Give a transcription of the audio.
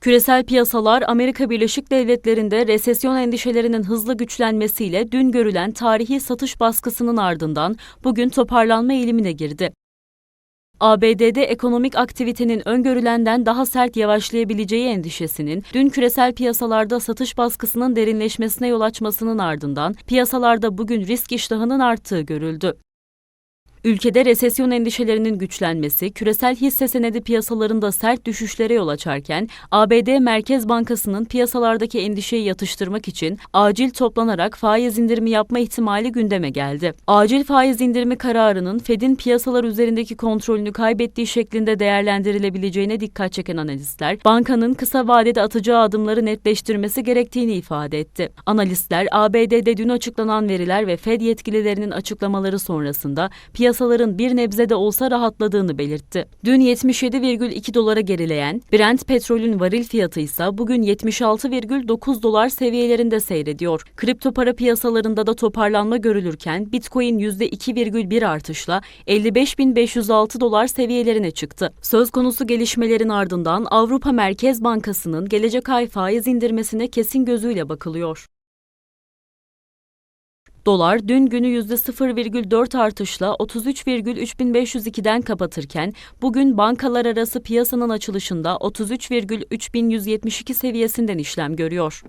Küresel piyasalar Amerika Birleşik Devletleri'nde resesyon endişelerinin hızlı güçlenmesiyle dün görülen tarihi satış baskısının ardından bugün toparlanma eğilimine girdi. ABD'de ekonomik aktivitenin öngörülenden daha sert yavaşlayabileceği endişesinin dün küresel piyasalarda satış baskısının derinleşmesine yol açmasının ardından piyasalarda bugün risk iştahının arttığı görüldü. Ülkede resesyon endişelerinin güçlenmesi, küresel hisse senedi piyasalarında sert düşüşlere yol açarken, ABD Merkez Bankası'nın piyasalardaki endişeyi yatıştırmak için acil toplanarak faiz indirimi yapma ihtimali gündeme geldi. Acil faiz indirimi kararının Fed'in piyasalar üzerindeki kontrolünü kaybettiği şeklinde değerlendirilebileceğine dikkat çeken analistler, bankanın kısa vadede atacağı adımları netleştirmesi gerektiğini ifade etti. Analistler, ABD'de dün açıklanan veriler ve Fed yetkililerinin açıklamaları sonrasında piyasaların bir nebze de olsa rahatladığını belirtti. Dün 77,2 dolara gerileyen Brent petrolün varil fiyatı ise bugün 76,9 dolar seviyelerinde seyrediyor. Kripto para piyasalarında da toparlanma görülürken Bitcoin %2,1 artışla 55.506 dolar seviyelerine çıktı. Söz konusu gelişmelerin ardından Avrupa Merkez Bankası'nın gelecek ay faiz indirmesine kesin gözüyle bakılıyor. Dolar dün günü %0,4 artışla 33,3502'den kapatırken bugün bankalar arası piyasanın açılışında 33,3172 seviyesinden işlem görüyor.